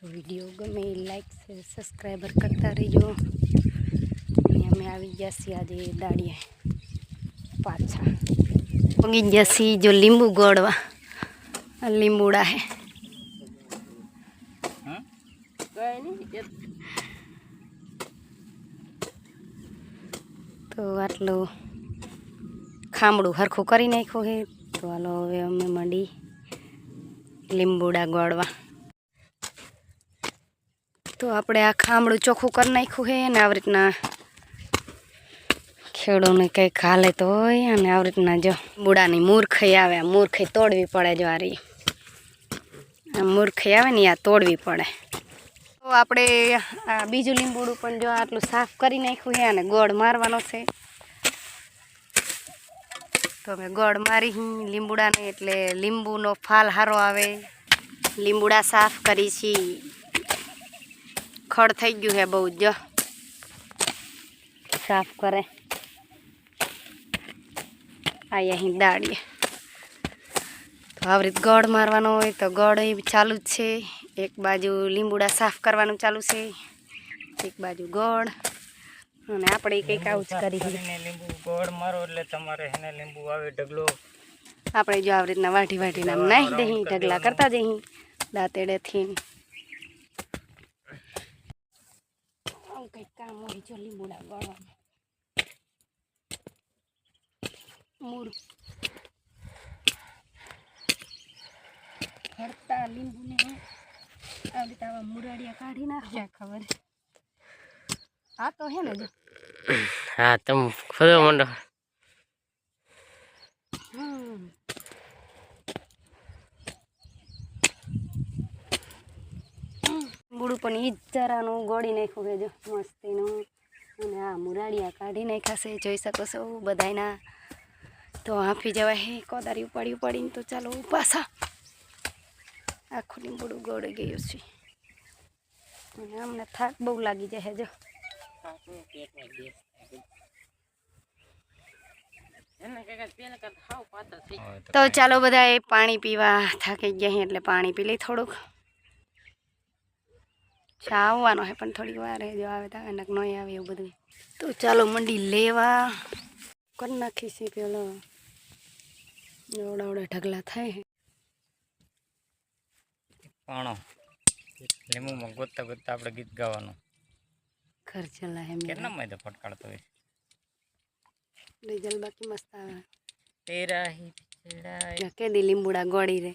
તો વીડિયો ગમે like share subscriber કરતા રહીજો અને અમે આવી ગયા છીએ આજે દાડીએ પાછા પગી ગયા છીએ જો લીંબુ ગોળવા આ લીંબુડા હે તો આટલું ખામડું હરખું કરી નાખ્યું છે તો હાલો હવે અમે મંડી લીંબુડા ગોળવા તો આપણે આ ખામડું ચોખ્ખું કરી નાખ્યું છે ને આવી રીતના ખેડૂને કંઈક હાલે તો હોય અને આવી રીતના જો બુડાની મૂર્ખઈ આવે, આ મૂર્ખઈ તોડવી પડે જો આ રહી આ મૂર્ખઈ આવે ને આ તોડવી પડે. તો આપણે આ બીજું લીંબુડું પણ જો આટલું સાફ કરી નાખ્યું છે અને ગોળ મારવાનો છે. તો અમે ગોળ મારી લીંબુડાને એટલે લીંબુનો ફાલ સારો આવે. લીંબુડા સાફ કરી છી. ખડ થઈ ગયું છે બહુ જ. સાફ કરે. આ અહીં દાળીએ તો આવી રીતે ગળ મારવાનો હોય તો ગળ ચાલુ જ છે. એક બાજુ લીંબુડા સાફ કરવાનું ચાલુ છે. એક બાજુ ગોળ. અને આપણે કંઈક આવું જ કરી લીંબુ ગોળ મારો એટલે તમારે એને લીંબુ આવે ઢગલો. આપણે જો આવી રીતના વાઢી વાઢીને આમ નાહી દહીં ઢગલા કરતા જઈ દાંતેડેથી આવું કંઈક કામ હોય જો લીંબુડા ગળવાનું મૂળ હરતા લીંબુને આવી રીતે આવા મુરાડિયા કાઢી નાખ્યા ખબર આ તો હે ને હા તમે ખોદો મંડો હમ ગુડું પણ એ જરાનું ગોળી નાખ્યું કે જો મસ્તીનું. અને આ મુરાડિયા કાઢી નાખ્યા છે જોઈ શકો છો બધાયના. તો હાંફી જવાય હે કોદારી ઉપાડી ઉપાડીને તો ચાલો પાછા આખું લીંબુડું ગોળી ગયું છે. અને અમને થાક બહુ લાગી જાય જો. તો ચાલો બધા પાણી પીવા થાકી ગયા એટલે પાણી પી લઈ થોડુંક. ચા આવવાનો છે પણ થોડીક વાર હે જો આવે તો નક નહીં આવે એવું બધું. તો ચાલો મંડી લેવા. કરી નાખી છે પેલો. ઓડા ઓડા ઢગલા થાય પણ. પાણો લીંબુમાં ગોતતા ગોતતા આપણે ગીત ગાવાનું. ઘર ચલા હે કેટલા મેં તો ફટકાડતો હોય? ડીઝલ બાકી મસ્ત આવે. તેરા હી કે દી લીંબુડા ગોળી રે.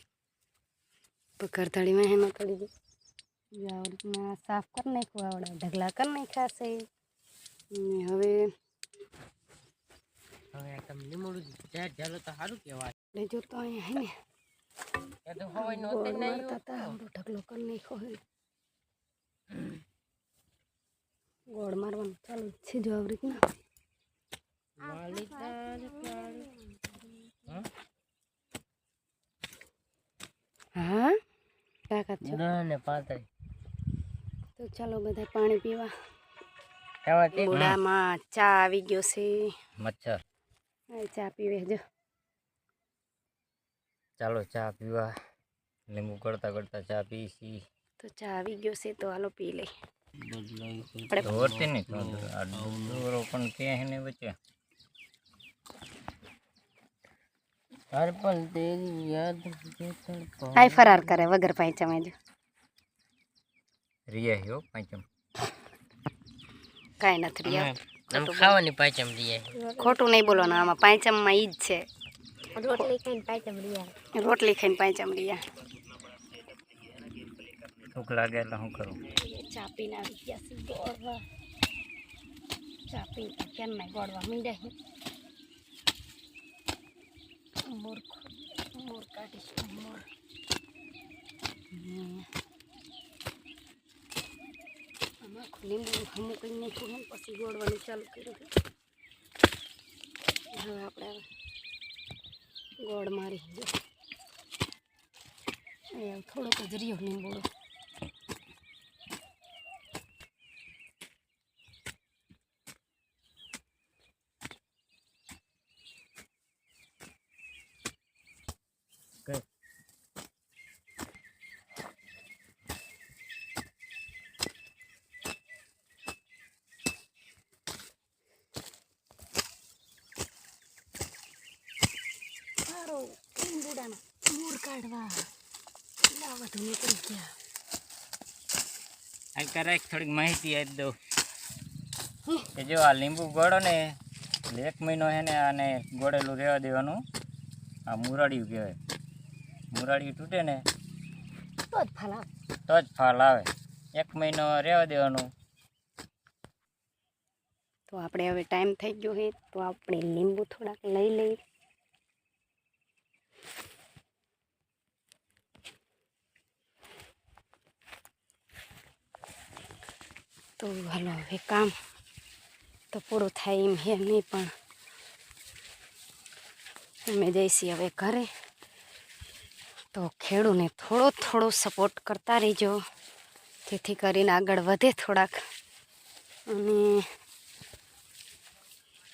પકડ થડીમાં હેનો થોડી દે આવડમાં સાફ કરી નાખ્યું આવડા ઢગલા કરી નાખ્યા છે ને હવે હવે તમે લીંબુડું ઝાડ ઝાલો તો સારું કહેવાય લેજો તો અહીંયા હે ને એ તો હવાઈ નો ગોળ મારતા હતા આવડો ઢગલો કરી નાખ્યો હે ગોળ મારવાનું ચાલુ જ છે જો આવી રીતના હા તાકાત છો ને પાતળી તો ચાલો બધા પાણી પીવા. ખાવાથી બુડામાં ચા આવી ગયો છે. મચ્છર. આ ચા પીવે જો. ચાલો ચા પીવા. લીંબુ કરતા કરતા ચા પીસી તો ચા આવી ગયો છે તો હાલો પી લઈ દોરતી નહીં તો આ દોરો પણ ત્યાં હે ને વચ્ચે? હર પલ તેરી યાદ આય ફરાર કરે વગર પાંચમે જો. રિયા હો પાંચમ કાંઈ નથી રહ્યા આમ ખાવાની પાંચમ રિયા ખોટું નહીં બોલવાનું આમાં પાંચમમાં ઈ જ છે રોટલી ખાઈને પાયચમ રહ્યા રોટલી ખાઈને પાંચમ રહ્યા ભૂખ લાગે એટલે હું કરું? ચા પીને આવી ગયા છે ગોળવા. ચા પીને કેમ ના ગોળવા મીંડ્યા છે? મોર મોર કાઢીશું મોર હમ. આમાં આખું લીંબુ હમું કંઈ નાખ્યું ને પછી ગોળવાનું ચાલુ કર્યું હવે આપણે ગોળ મારી થોડોક જ રહ્યો લીંબુડો. કાઢવા. કેટલા વધુ નીકળી ગયા. આ કરે થોડીક માહિતી આપી દઉં. કે જો આ લીંબુ ગોળો ને એક મહિનો છે ને આને ગોળેલું રહેવા દેવાનું. આ મુરાડિયું કહેવાય. મુરાડિયું તૂટે ને તો જ ફાલા તો જ ફાલ આવે. એક મહિનો રહેવા દેવાનું. તો આપણે હવે ટાઈમ થઈ ગયો છે તો આપણે લીંબુ થોડાક લઈ લઈ તો હાલો, હવે કામ તો પૂરું થાય એમ હે નહીં, પણ અમે જઈશી હવે ઘરે. તો ખેડૂને થોડો થોડો સપોર્ટ કરતા રહીજો. જેથી કરીને આગળ વધે થોડાક. અને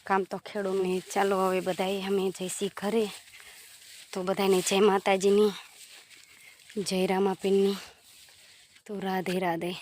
કામ તો ખેડૂને ચાલો, હવે બધાએ અમે જઈશી ઘરે. તો બધાને જય માતાજીની, જય રામાપીનની તો રાધે રાધે.